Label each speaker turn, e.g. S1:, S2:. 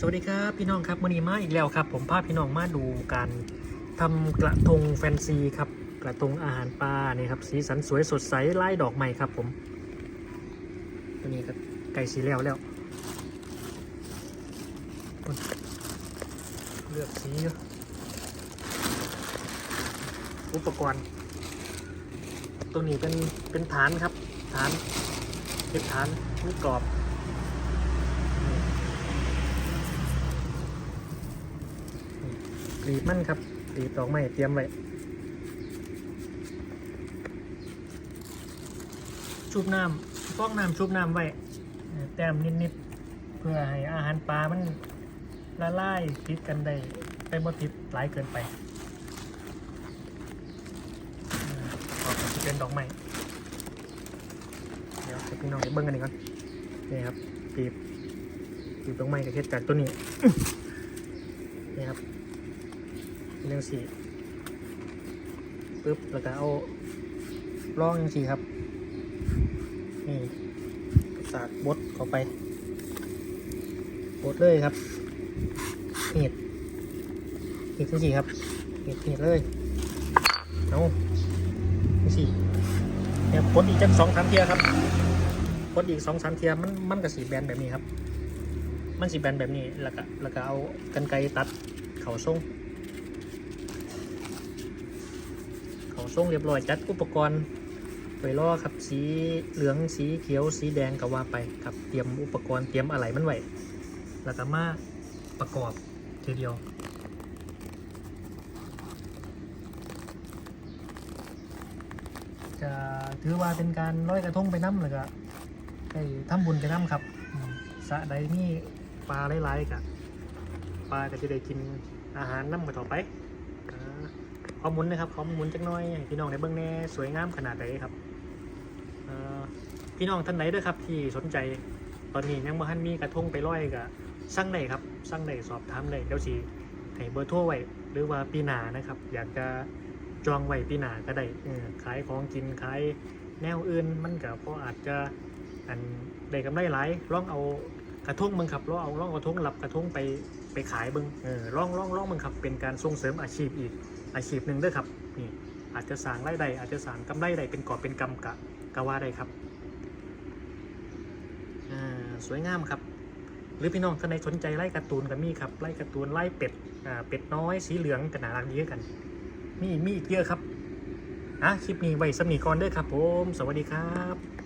S1: สวัสดีครับพี่น้องครับวันนี้มาอีกแล้วครับ ผมพาพี่น้องมาดูการทำกระทงแฟนซีครับกระทงอาหารปลาเนี่ยครับสีสันสวยสดใสไล่ดอกใหม่ครับ ผมตัวนี้ก็ไก่สีแล้วแล้วเลือกสีอุปกรณ์ ตัวนี้เป็นเป็นฐานครับฐานเป็นฐานมีกรอบ กรีบมันครับกรีบดอกไม้เตรียมไว้ชุบน้ำฟอกน้ำชุบน้ำไว้เอ่อแต้มนิดๆเพื่อให้อาหารปลามันละลายติดกันได้ไปบ่ติดหลายเกินไปเอ่อต่อไปจะเป็นดอกไม้เดี๋ยวให้พี่น้องไปเบิ่งกันอีกก่อนนี่ครับกรีบกรีบดอกไม้กับเฮ็ดจากตัวนี้นี่ครับ เรื่งสี่ปึ๊บแล้วก็เอาล่องยังสี่ครับ นี่สาดบดเข้าไปบดเลยครับเห็ดเห็ดยังสี่ครับเห็ดเห็ดเลยเอายังสี่เนี่ยบดอีกจักสองสามเทียครับบดอีกสองสามเทียมันมันกับสีแบนแบบนี้ครับ มันสีแบนแบบนี้แล้วก็แล้วก็เอากันไกรตัดเข่าทรงาส่งเรียบร้อยจัดอุปกรณ์ไว้รอครับสีเหลืองสีเขียวสีแดงก็ว่าไปครับเตรียมอุปกรณ์เตรียมอะไรมันไว้แล้วก็มาประกอบทีเดียวจะถือว่าเป็นการร้อยกระทงไปน้ำเลยก็ได้ทำบุญไปน้ำครับสะใดมีปลาหลายๆกะปลาก็จะได้กินอาหารน้ำไปต่อไป อมุนนะครับขอมุนจักน้อยให้พี่น้องในเบื้องแน่สวยงามขนาดไหนครับพี่น้องท่านไหนด้วยครับที่สนใจตอนนี้ยังบ่ทันมีกระทงไปร้อยกับสั่งได้ครับสั่งได้สอบถามได้เดี๋ยวสิให้เบอร์โทรไว้หรือว่าปีหนานะครับ อยากจะจองไว้ปีหนาก็ได้ขายของกินขายแนวอื่นมันก็พออาจจะอันได้กำไรหลายลองเอากระทงมึงครับลองเอาลองเอากระทงหลับกระทงไปไปขายเบึงเออลองลองลองมึงครับเป็นการส่งเสริมอาชีพอีก อาชีพหนึ่งด้วยครับนี่อาจจะสางไรายได้อาจจะสางกำไรได้เป็นกอบเป็นกำกะกะว่าได้ครับอ่าสวยงามครับ หรือพี่น้องท่านใดสนใจไล่การ์ตูนก็มีครับไล่การ์ตูนไล่เป็ดอ่าเป็ดน้อยสีเหลืองกันหนารักดีคือกันมีมีอีกเยอะครับอะคลิปนี้ไว้สำนีก่อนเด้อครับผม สวัสดีครับ